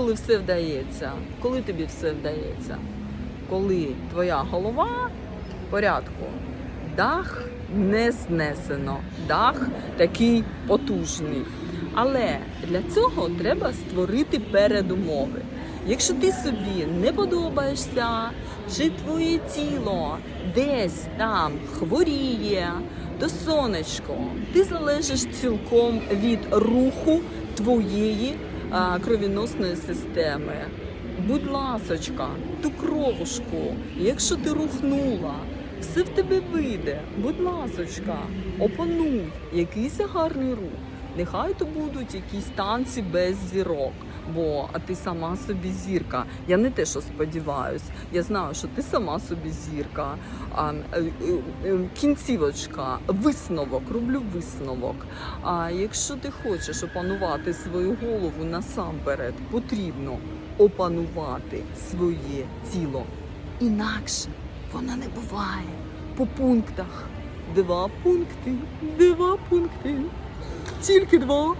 коли все вдається? Коли тобі все вдається? Коли твоя голова в порядку, дах не знесено, дах такий потужний. Але для цього треба створити передумови. Якщо ти собі не подобаєшся, чи твоє тіло десь там хворіє, то сонечко, ти залежиш цілком від руху твоєї кровіносної системи. Будь ласочка, ту кровушку, якщо ти рухнула, все в тебе вийде. Будь ласочка, опануй якийсь гарний рух. Нехай то будуть якісь танці без зірок. Бо а ти сама собі зірка. Я не те, що сподіваюсь. Я знаю, що ти сама собі зірка. А, е, е, е, кінцівочка, висновок, роблю висновок. А якщо ти хочеш опанувати свою голову насамперед, потрібно опанувати своє тіло. Інакше вона не буває. По пунктах. Два пункти, два пункти. Тільки два.